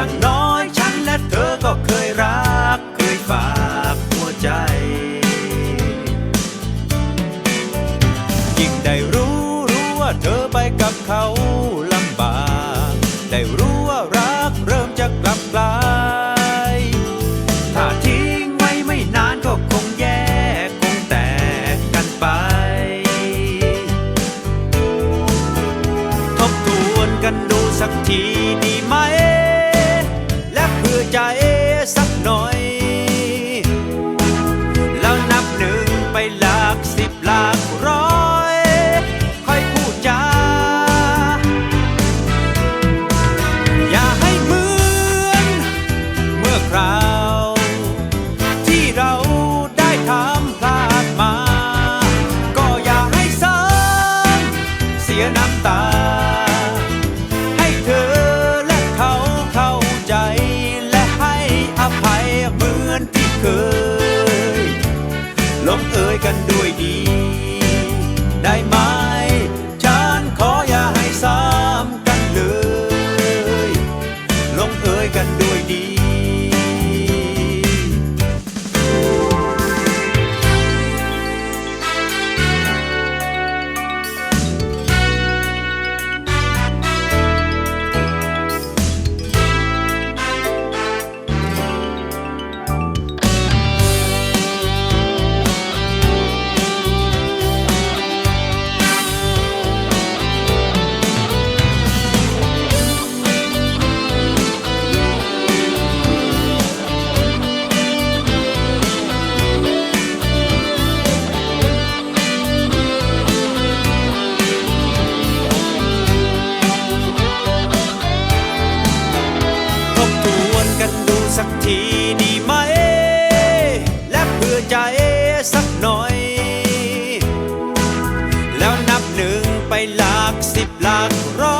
อย่างน้อยฉันและเธอก็เคยรัก เคยฝากหัวใจ ยิ่งได้รู้รู้ว่าเธอไปกับเขาลำบาก ได้รู้ว่ารักเริ่มจะกลับกลาย ถ้าทิ้งไว้ไม่นานก็คงแยกคงแตกกันไป ทบทวนกันดูสักทีดีำตา ให้เธอและเขาเข้าใจ และให้อภัยเหมือนที่เคย ลงเอยกันด้วยดี ได้ไหม หลักสิบหลักร้อย